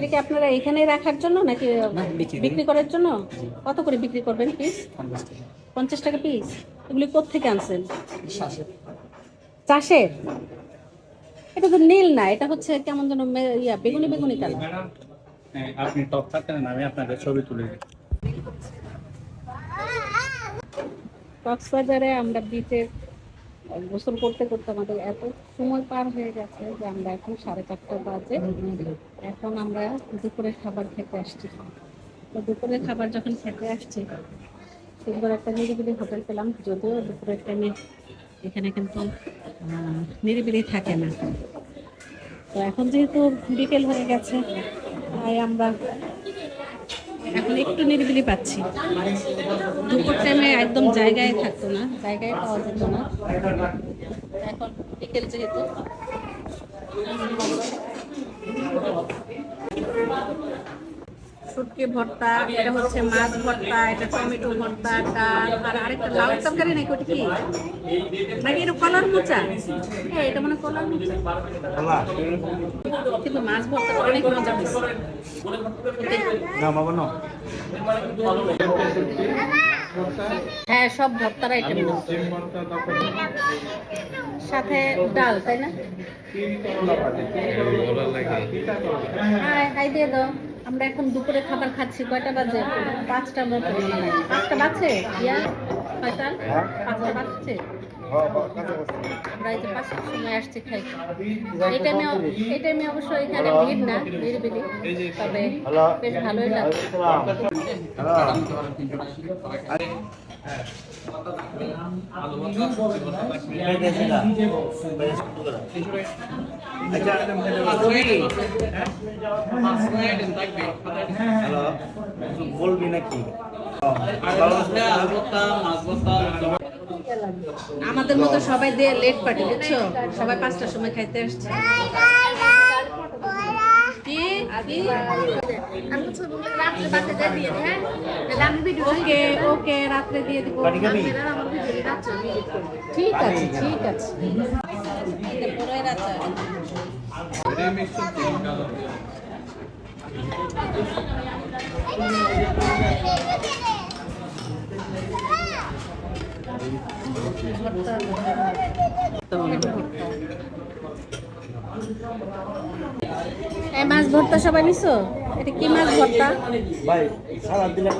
এটা কি আপনারা এখানে রাখার জন্য নাকি বিক্রি করার জন্য? কত করে বিক্রি করবেন পিস পঞ্চাশ টাকা। পিস এগুলি কোত্থেকে আনছেন? চাষের। এটা তো নীল না এটা হচ্ছে কেমন যেন ইয়া বেগুনি বেগুনি কালার। হ্যাঁ, আপনি টপ থাকতেন আমি আপনাদের ছবি তুলে কক্সবাজারে আমরা বিচে গোসল করতে করতে আমাদের এত সময় পার হয়ে গেছে যে আমরা এখন সাড়ে চারটা বাজে। এখন আমরা দুপুরের খাবার খেতে আসছি। তো দুপুরের খাবার যখন খেতে আসছি, সুন্দর একটা নিরিবিলি হোটেল পেলাম। যদিও দুপুরের টাইমে এখানে কিন্তু নিরিবিলি থাকে না। তো এখন যেহেতু বিকেল হয়ে গেছে, তাই আমরা এখন একটু নিরিবিলি পাচ্ছি। একদম জায়গায় থাকতো না, জায়গায় পাওয়া যেত না। এখন বিকেল যেহেতু। শুটকি ভর্তা, এটা হচ্ছে মাছ ভর্তা, এটা টমেটো ভর্তা, ডাল, আর আরেকটা লাউ তরকারি নাকি ওটা কি? নাকি এটা কলার মোচা? হ্যাঁ এটা মানে কলার মোচা। কিন্তু মাছ ভর্তা অনেক মজা হয়েছে। হ্যাঁ সব ভর্তার আইটেম সাথে ডাল তাই না? হ্যাঁ হাই দিয়ে দাও। আমরা এখন দুপুরে খাবার খাচ্ছি। কয়টা বাজে? পাঁচটা মতো। পাঁচটা বাজছে? ইয়া কয়টা পাঁচটা বাজছে? আমরা পাঁচটার সময় আসছি খাই। এই টাইমে এই টাইমে অবশ্য এখানে ভিড় না নিরিবিলি তবে বেশ ভালোই লাগছে। বলবি নাকি আমাদের মতো সবাই দিয়ে লেট পার্টি বুঝছ? সবাই পাঁচটার সময় খাইতে আসছে। কি? কি? ওকে ওকে রাত্রে দিয়ে দিব। ঠিক আছে ঠিক আছে। এই মাছ ভর্তা সবাই নিছো? এটা কি মাছ ভর্তা? ভাই সালাদ দিলে